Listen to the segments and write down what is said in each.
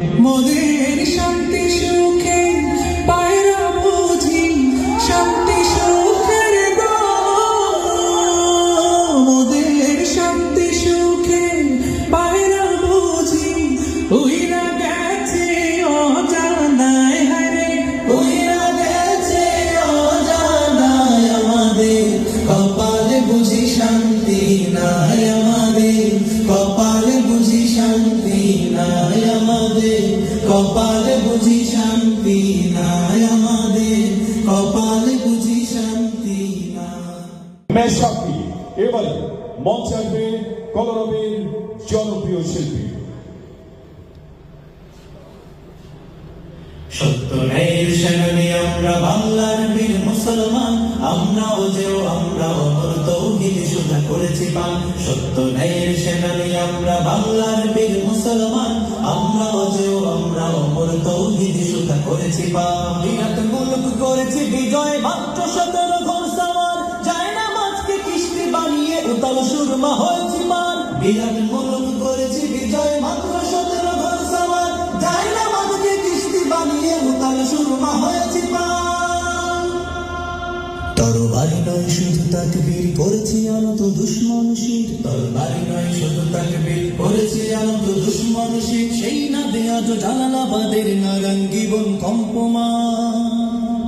মোদের শান্তি সুখে, পায়রা বুঝি শান্তি সুখের মোদের শান্তি সুখে, পায়রা বুঝি, উইরা গেছে অজানায় হারে উইরা গেছে অজানায় আমাদের, কপালে বুঝি শান্তি। মেশাকি এবারে মঞ্চে আসবে কলরবের জনপ্রিয় শিল্পী। আমরা বাংলার বীর মুসলমান, আমরাও যেও আমরা অমর তৌহিদ সুধা করেছি পান। সত্য আমরা বাংলার বীর মুসলমান, আমরাও যেও আমরা অমর সুধা করেছি পান। বিরাট মুলক করেছি বিজয় মাত্র সতেরো সুরমা হয়েছি বিরাট করেছি বিজয়, মাত্র সতেরো ঘর যায় না মাছকে কিস্তি বানিয়ে উতাল হয়েছি তরবারি নয় সেই না দেয়া তো জালালাবাদের নারাঙ্গি কম্পমান।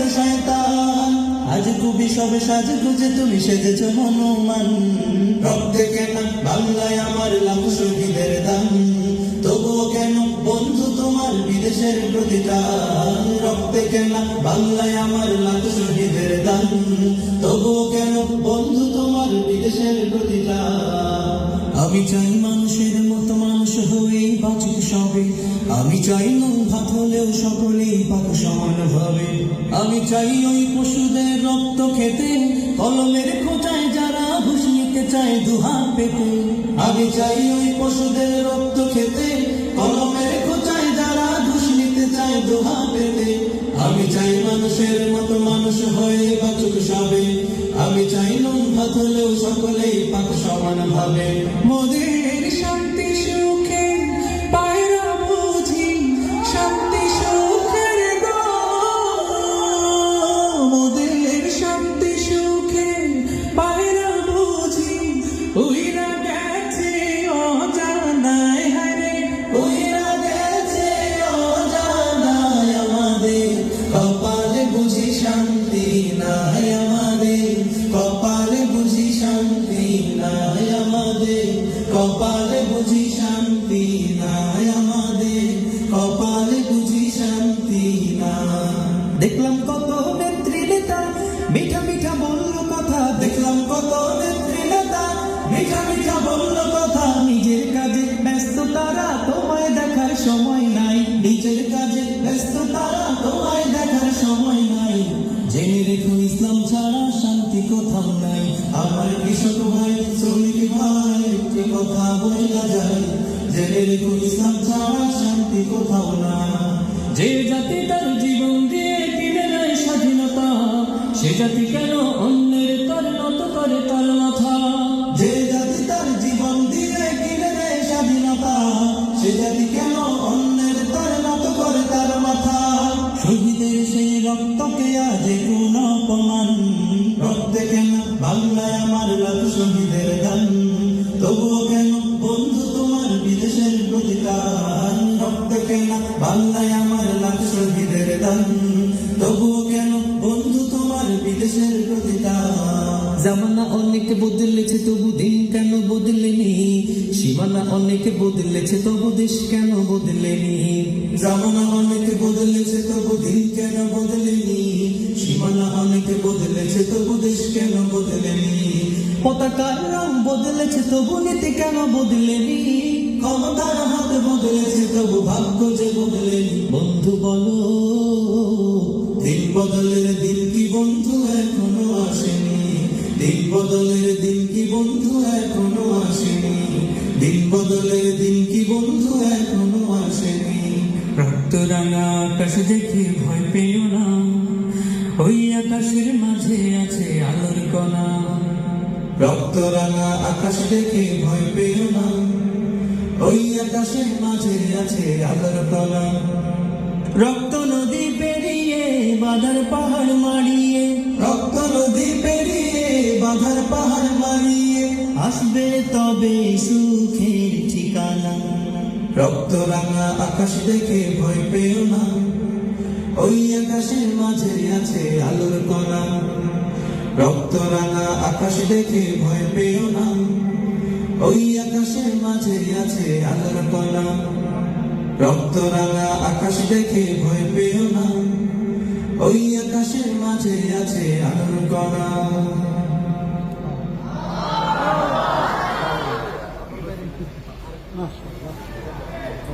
গেছো শয়তান? আজ খুবই সবে সাজ গুজে তুমি সেজেছো হনুমান। রক্তে কেন বাংলায় আমার লাখ শহীদের দাম তবুও কেন বন্ধু তোমার বিদেশের প্রতিকার রক্তে কেন বাংলায় আমার লাখ শহীদের দাম তবুও কেন বন্ধু তোমার বিদেশের প্রতিকার আমি চাই মানুষের মতো মানুষ হয়েই বাঁচুক সবে। আমি চাই ভাত হলেও সকলেই পাক সমান ভাবে। আমি চাই ওই পশুদের রক্ত খেতে, কলমের খোঁচায় যারা ঘুষ নিতে চায় দুহাত পেতে। আমি চাই ওই পশুদের রক্ত খেতে, কলমের খোঁচায় যারা ঘুষ নিতে চায় দুহাত পেতে। আমি চাই মানুষের মতো মানুষ হয়ে বাঁচুক সবে। আমি চাই নুন ভাত হলেও সকলেই পাক সমান ভাবে। মোদের শান্তি সুখে কপালে বুঝি শান্তি নাই আমাদের কপালে বুঝি শান্তি না দেখলাম কত নেত্রী নেতা মিঠা মিঠা বলল কথা। দেখলাম কত নেত্রী নেতা মিঠা মিঠা বলল কথা। নিজের কাজে ব্যস্ত তারা তোমায় দেখার সময় বলা যায়। জেনে রেখো ইসলাম ছাড়া শান্তি কোথাও না। যে জাতি তার জীবন দিয়ে কিনে নেয় স্বাধীনতা, সে জাতি কেন অন্যের তার নত করে তার মাথা? যে জাতি তার জীবন দিয়ে কিনে নেয় স্বাধীনতা, সে জাতি কেন অন্যের তার নত করে তার মাথা? শহীদের সেই রক্তকে আজ কোন অপমান। রক্তে কেন বাংলায় আমার লাখ শহীদের গান? তবুও কেন বাংলায় আমার লাখ শহীদের তবুও কেন বন্ধু তোমার বিদেশের প্রতিকার জামানা অনেক বদলেছে, তবু দিন কেন বদলেনি? সীমানা অনেক বদলেছে, তবু দেশ কেন বদলেনি? জামানা অনেক বদলেছে, তবু দিন কেন বদলেনি? সীমানা অনেক বদলেছে, তবু দেশ কেন বদলেনি? পতাকার রং বদলেছে, তবু নীতি কেন বদলেনি? ক্ষমতার হাত বদলেছে, তবু ভাগ্য যে বদলেনি। বন্ধু বলো দিন বদলের দিন কি বন্ধু এখনও আসেনি? দিন বদলের দিন কি বন্ধু এখনও আসেনি? দিন বদলের দিন কি বন্ধু এখনও আসেনি? রক্তরাঙা আকাশ দেখে ভয় পেও না। ওই আকাশের মাঝে আছে আলোর কণা। রক্ত রাঙা আকাশ দেখে ভয় পেও না। ওই আকাশের মাঝে আছে আলোর কণা রক্ত নদী পেরিয়ে বাধার পাহাড় মারিয়ে। রক্ত নদী পেরিয়ে বাধার পাহাড় মারিয়ে। আসবে তবে সুখের ঠিকানা। রক্ত রাঙা আকাশ দেখে ভয় পেও না। ওই আকাশের মাঝে আছে আলোর কণা রক্ত রাঙা আকাশ দেখে ভয় পেও না। ওই আকাশের মাঝে আছে আলোর কণা রক্ত রাঙা আকাশ দেখে ভয় পেও না। ওই আকাশের মাঝে আছে আলোর কণা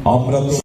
আমরা তো